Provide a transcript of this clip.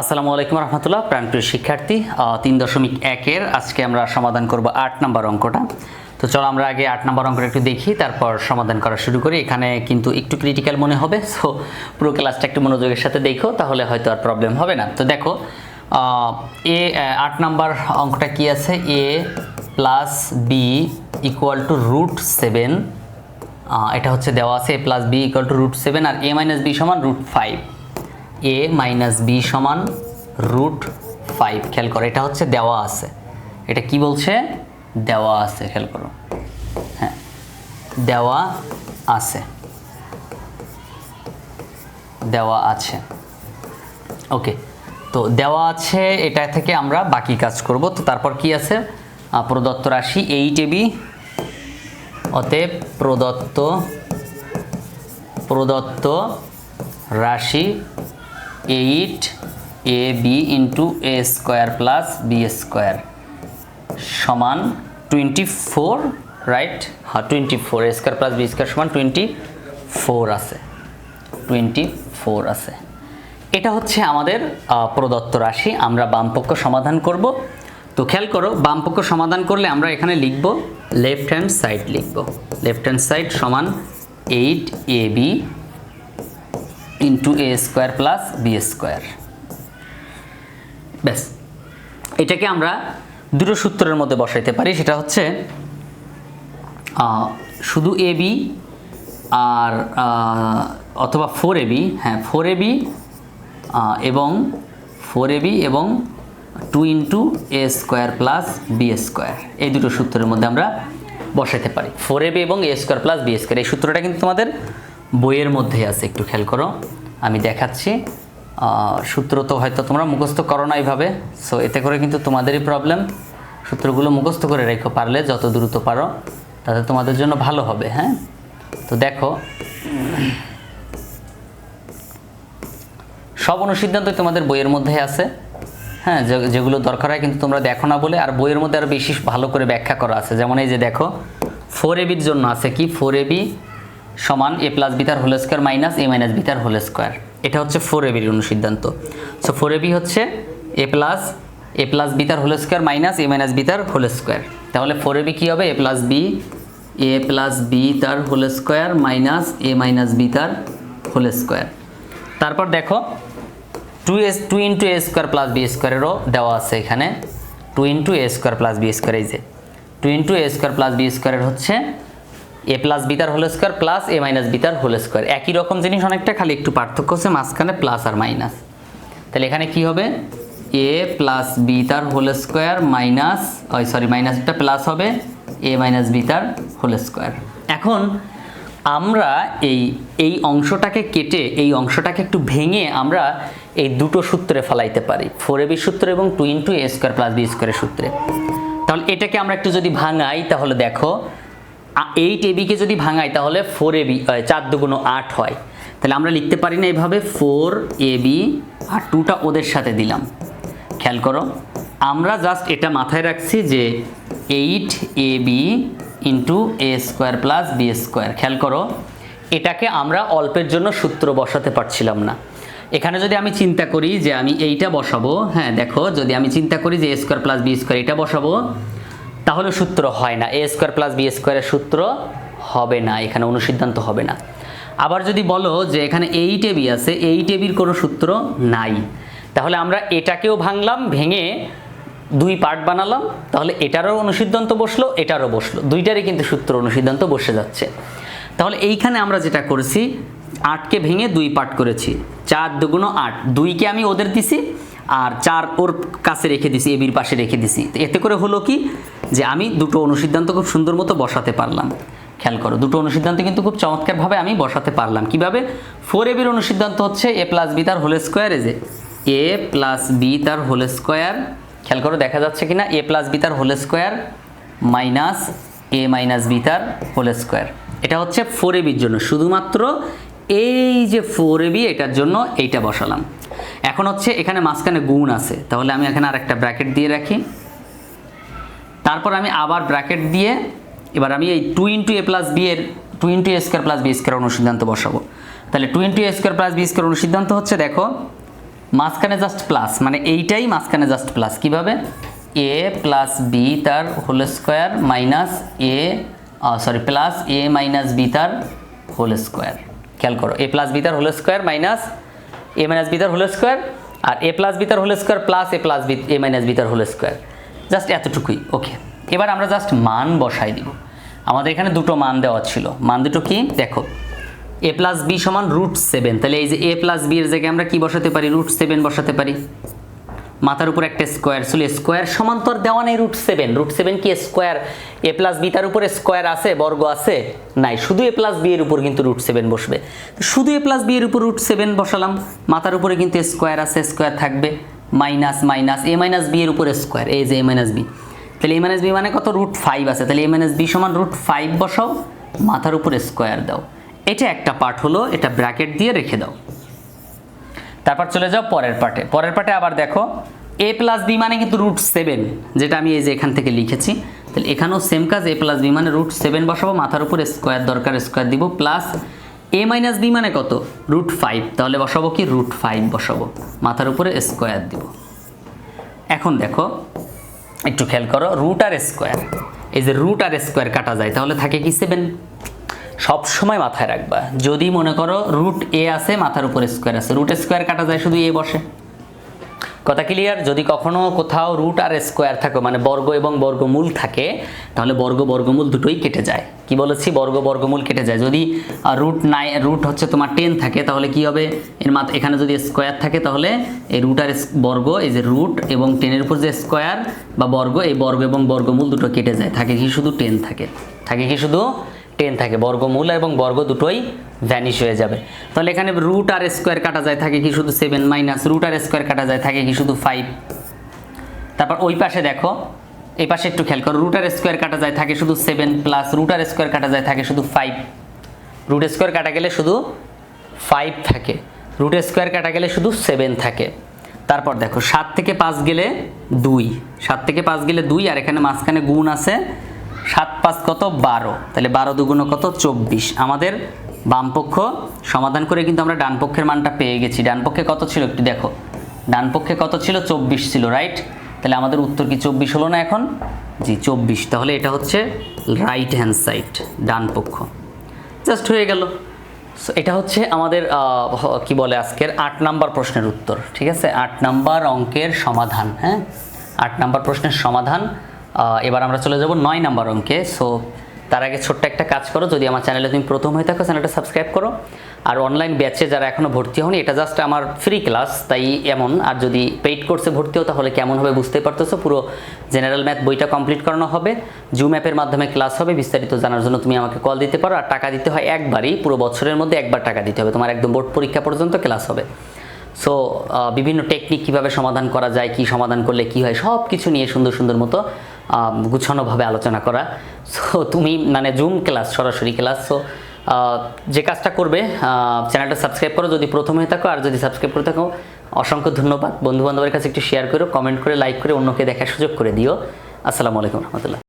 আসসালামু আলাইকুম রহমতুল্লাহ, প্রাণপ্রিয় শিক্ষার্থী তিন দশমিক একের আজকে আমরা সমাধান করব আট নম্বর অঙ্কটা। তো চলো আমরা আগে আট নম্বর অঙ্কটা একটু দেখি, তারপর সমাধান করা শুরু করি। এখানে কিন্তু একটু ক্রিটিক্যাল মনে হবে সো পুরো ক্লাসটা একটু মনোযোগের সাথে দেখো, তাহলে হয়তো আর প্রবলেম হবে না। তো দেখো এ আট নম্বর অঙ্কটা কি আছে? A plus B equal to root seven এটা হচ্ছে দেওয়া আছে, A plus B equal to root seven R A minus B সমান root five A minus B সমান রুট ফাইভ খেয়াল করো, এটা হচ্ছে দেওয়া আছে। এটা কি বলছে? দেওয়া আছে, খেয়াল করো। হ্যাঁ দেওয়া আছে। দেওয়া আছে। ওকে, তো দেওয়া আছে, এটা থেকে আমরা বাকি কাজ করব। তো তারপর কি আছে? প্রদত্ত রাশি এইট এবি অতএব প্রদত্ত প্রদত্ত রাশি eight A B into A square plus B square সমান টোয়েন্টি ফোর, রাইট? হ্যাঁ twenty four, A square plus B square সমান টোয়েন্টি ফোর আছে। টোয়েন্টি ফোর আছে। এটা হচ্ছে আমাদের প্রদত্ত রাশি। আমরা বামপক্ষ সমাধান করব। তো খেয়াল করো, বামপক্ষ সমাধান করলে আমরা এখানে লিখব, লেফট হ্যান্ড সাইড লিখব। লেফট হ্যান্ড সাইড সমান eight A B into A square plus B square ব্যাস, এটাকে আমরা দুটো সূত্রের মধ্যে বসাইতে পারি। সেটা হচ্ছে শুধু এ বি আর অথবা ফোর এবি হ্যাঁ ফোর এবি এবং ফোর এবি এবং two into A square plus B square এই দুটো সূত্রের মধ্যে আমরা বসাতে পারি। ফোর এবি এবং A square plus B square এই সূত্রটা কিন্তু তোমাদের বইয়ের মধ্যে আছে, একটু খেয়াল করো। আমি দেখাচ্ছি। সূত্র তো হয়তো তোমরা মুখস্থ করো না এইভাবে সো এতে করে কিন্তু তোমাদেরই প্রবলেম সূত্রগুলো মুখস্থ করে রেখো পারলে, যত দ্রুত পারো, তাতে তোমাদের জন্য ভালো হবে হ্যাঁ? তো দেখো, সব অনুসিদ্ধান্তই তোমাদের বইয়ের মধ্যে আছে হ্যাঁ? যেগুলো দরকার হয় কিন্তু তোমরা দেখো না বলে, আর বইয়ের মধ্যে আরও বেশি ভালো করে ব্যাখ্যা করা আছে। যেমন এই যে দেখো ফোর এবির জন্য আছে কি? ফোর এবি সমান A plus বিতার whole square minus A minus বিতার whole square এটা হচ্ছে ফোর এবির অনুসিদ্ধান্ত। সো ফোর এবি হচ্ছে A plus A plus বিতার whole square minus A minus বিতার whole square তাহলে ফোর এবি কী হবে? A plus B A plus B তার whole square minus A minus B তার হোল স্কোয়ার তারপর দেখো two S two into A square plus B স্কোয়ারেরও দেওয়া আছে এখানে। Two into A square plus B square এই যে। Two into A square plus B স্কোয়ারের হচ্ছে A plus বিতার whole square plus A minus বিতার whole square একই রকম জিনিস অনেকটা খালি, একটু পার্থক্য হচ্ছে মাঝখানে প্লাস আর মাইনাস তাহলে এখানে কি হবে? এ প্লাস বি তার হোল স্কোয়ার মাইনাস ওই সরি মাইনাসটা প্লাস হবে এ মাইনাস বি তার হোল স্কোয়ার এখন আমরা এই এই অংশটাকে কেটে, এই অংশটাকে একটু ভেঙে আমরা এই দুটো সূত্রে ফেলাইতে পারি। ফোর এ বি সূত্র এবং two into A square plus B স্কোয়ারের সূত্রে। তাহলে এটাকে আমরা একটু যদি ভাঙাই, তাহলে দেখো এইট এবিকে যদি ভাঙাই, তাহলে ফোর এবি চার দুগুণ আট হয়। তাহলে আমরা লিখতে পারি না এইভাবে ফোর এবি আর টুটা ওদের সাথে দিলাম। খেয়াল করো, আমরা জাস্ট এটা মাথায় রাখছি যে eight A B into A square plus B square খেয়াল করো, এটাকে আমরা অল্পের জন্য সূত্র বসাতে পারছিলাম না। এখানে যদি আমি চিন্তা করি যে আমি এইটা বসাবো হ্যাঁ দেখো, যদি আমি চিন্তা করি যে A square plus B square এটা বসাবো তাহলে সূত্র হয় না এ স্কোয়ার প্লাস বি স্কোয়ারের সূত্র হবে না, এখানে অনুসিদ্ধান্ত হবে না। আবার যদি বলো যে এখানে এইট এবি আছে এইট এবির কোনো সূত্র নাই, তাহলে আমরা এটাকেও ভাঙলাম, ভেঙে দুই পার্ট বানালাম, তাহলে এটারও অনুসিদ্ধান্ত বসল, এটারও বসল, দুইটারই কিন্তু সূত্র অনুসিদ্ধান্ত বসে যাচ্ছে। তাহলে এইখানে আমরা যেটা করেছি আটকে ভেঙে দুই পার্ট করেছি, চার দুগুণ আট দুইকে আমি ওদের দিছি, আর চার ওর কাছে রেখে দিছি এবির পাশে রেখে দিছি এতে করে হলো কি? যে আমি দুটো অনুসিদ্ধান্ত খুব সুন্দর মতো বসাতে পারলাম। খেয়াল করো, দুটো অনুসিদ্ধান্ত কিন্তু খুব চমৎকারভাবে আমি বসাতে পারলাম। কীভাবে? ফোর এবির অনুসিদ্ধান্ত হচ্ছে এ প্লাস বি তার হোল স্কোয়ার এ যে এ প্লাস বি তার হোল স্কোয়ার খেয়াল করো দেখা যাচ্ছে কি না এ প্লাস বি তার whole square minus A minus B তার হোল স্কোয়ার এটা হচ্ছে ফোর এবির জন্য। শুধুমাত্র এই যে ফোর এবি এটার জন্য এইটা বসালাম। এখন হচ্ছে এখানে মাঝখানে গুণ আছে। তাহলে আমি এখানে আর একটা ব্র্যাকেট দিয়ে রাখি। তারপর আমি আবার ব্র্যাকেট দিয়ে এবার আমি এই two into A plus B এর two into A square plus B square অনুসিদ্ধান্ত বসাবো। তাহলে two into A square plus B square অনুসিদ্ধান্ত হচ্ছে দেখো, মাঝখানে জাস্ট প্লাস মানে এইটাই মাঝখানে জাস্ট প্লাস কীভাবে? এ প্লাস বি তার whole square minus A sorry plus A minus B তার হোল স্কোয়ার খেয়াল করো এ প্লাস বি তার whole square minus A minus B তার হোল স্কোয়ার আর এ প্লাস বি তার whole square plus A plus B A minus B তার whole square just এতটুকুই okay এবার আমরা জাস্ট মান বসাই দিব। আমাদের এখানে দুটো মান দেওয়া ছিল। মান দুটো কি? দেখো এ প্লাস বি সমান রুট সেভেন তাহলে এই যে এ প্লাস বি এর জায়গায় আমরা কি বসাতে পারি? রুট সেভেন বসাতে পারি। মাথার উপর একটা স্কোয়ার ছিল স্কোয়ার সমান্তর দেওয়া নেই রুট সেভেন রুট সেভেন কি? স্কোয়ার এ প্লাস বি তার উপরে স্কোয়ার আছে, বর্গ আছে? নাই। শুধু এ প্লাস বি এর উপর কিন্তু রুট সেভেন বসবে। শুধু এ প্লাস বি এর উপর রুট সেভেন বসালাম। মাথার উপরে কিন্তু স্কোয়ার আছে স্কোয়ার থাকবে। Minus minus A minus B এর উপরে স্কোয়ার এই যে এ মাইনাস বি তাহলে এ মাইনাস বি মানে কত? রুট ফাইভ আছে। তাহলে এ মাইনাস বি সমান রুট ফাইভ বসাও, মাথার উপরে স্কোয়ার দাও। এটা একটা পার্ট হলো, এটা ব্র্যাকেট দিয়ে রেখে দাও। তারপর চলে যাও পরের পার্টে পরের পার্টে আবার দেখো এ প্লাস বি মানে কিন্তু রুট সেভেন যেটা আমি এই যে এখান থেকে লিখেছি। তাহলে এখানেও সেম কাজ এ প্লাস বি মানে রুট সেভেন বসাবো, মাথার উপর স্কোয়ার দরকার স্কোয়ার দিব প্লাস এ মাইনাস বি মানে কত? রুট ফাইভ তাহলে বসাবো কি? রুট ফাইভ বসাবো। মাথার উপরে স্কোয়ার দিব। এখন দেখো, একটু খেয়াল করো রুট আর স্কোয়ার এই যে রুট আর স্কোয়ার কাটা যায়, তাহলে থাকে কি সেভেন সব সময় মাথায় রাখবা। যদি মনে করো রুট এ আছে, মাথার উপর স্কোয়ার আছে। রুট স্কোয়ার কাটা যায়, শুধু এ বসে। কথা ক্লিয়ার যদি কখনো কোথাও রুট আর স্কোয়ার থাকে মানে বর্গ এবং বর্গমূল থাকে, তাহলে বর্গ, বর্গমূল দুটোই কেটে যায়। কি বলেছি? বর্গ, বর্গমূল কেটে যায়। যদি রুট নাই রুট হচ্ছে তোমার টেন থাকে, তাহলে কি হবে? এর মাত্র এখানে যদি স্কোয়ার থাকে, তাহলে এই রুট আর বর্গ, এই যে রুট এবং টেনের উপর যে স্কোয়ার বা বর্গ, এই বর্গ এবং বর্গমূল দুটো কেটে যায়। থাকে কি শুধু টেন থাকে? থাকে কি শুধু টেন থাকে। বর্গমূল এবং বর্গ দুটোই ভ্যানিশ হয়ে যাবে। তাহলে এখানে রুট আর স্কোয়ার কাটা যায়, থাকে কি শুধু সেভেন মাইনাস রুট আর স্কোয়ার কাটা যায়, থাকে কি শুধু ফাইভ তারপর ওই পাশে দেখো, এই পাশে একটু খেয়াল করো রুট আর স্কোয়ার কাটা যায়, থাকে শুধু সেভেন প্লাস রুট আর স্কোয়ার কাটা যায়, থাকে শুধু ফাইভ রুট স্কোয়ার কাটা গেলে শুধু ফাইভ থাকে। রুট স্কোয়ার কাটা গেলে শুধু সেভেন থাকে। তারপর দেখো, সাত থেকে পাঁচ গেলে দুই। সাত থেকে পাঁচ গেলে দুই, আর এখানে মাঝখানে গুণ আছে সাত পাঁচ কত? বারো। তাহলে বারো দুগুণ কত? চব্বিশ। আমাদের বাম পক্ষ সমাধান করে কিন্তু আমরা ডান পক্ষের মানটা পেয়ে গেছি। ডান পক্ষে কত ছিল একটু দেখো। ডান পক্ষে কত ছিল? চব্বিশ ছিল রাইট তাহলে আমাদের উত্তর কি চব্বিশ হলো না এখন? জি, চব্বিশ। তাহলে এটা হচ্ছে রাইট হ্যান্ড সাইড ডান পক্ষ। জাস্ট হয়ে গেল। সো এটা হচ্ছে আমাদের কি বলে আজকের আট নাম্বার প্রশ্নের উত্তর, ঠিক আছে? আট নাম্বার অঙ্কের সমাধান হ্যাঁ? আট নাম্বার প্রশ্নের সমাধান। এবার আমরা চলে যাব নয় নাম্বার অঙ্কে। সো তার আগে ছোট্ট একটা কাজ করো, যদি আমার চ্যানেলে তুমি প্রথম হয়ে থাকো চ্যানেলটা সাবস্ক্রাইব করো। আর অনলাইন ব্যাচে যারা এখনও ভর্তি হওনি, এটা জাস্ট আমার ফ্রি ক্লাস তাই এমন। আর যদি পেইড কোর্সে ভর্তি হও, তাহলে কেমন হবে বুঝতেই পারতেছো? পুরো জেনারেল ম্যাথ বইটা কমপ্লিট করানো হবে। জুম অ্যাপের মাধ্যমে ক্লাস হবে, বিস্তারিত জানার জন্য তুমি আমাকে কল দিতে পারো। আর টাকা দিতে হয় একবারই, পুরো বছরের মধ্যে একবার টাকা দিতে হবে। তোমার একদম বোর্ড পরীক্ষা পর্যন্ত ক্লাস হবে। সো বিভিন্ন টেকনিক কীভাবে সমাধান করা যায়, কি সমাধান করলে কি হয় সব কিছু নিয়ে সুন্দর সুন্দর মতো গুছানোভাবে আলোচনা করা। সো তুমি মানে জুম ক্লাস সরাসরি ক্লাস সো যে কাজটা করবে চ্যানেলটা সাবস্ক্রাইব করো যদি প্রথম হয়ে থাকো, আর যদি সাবস্ক্রাইব করে থাকো, অসংখ্য ধন্যবাদ। বন্ধু বান্ধবের কাছে একটু শেয়ার করো কমেন্ট করে লাইক করে অন্যকে দেখার সুযোগ করে দিও। আসসালামু আলাইকুম রহমতুল্লাহ।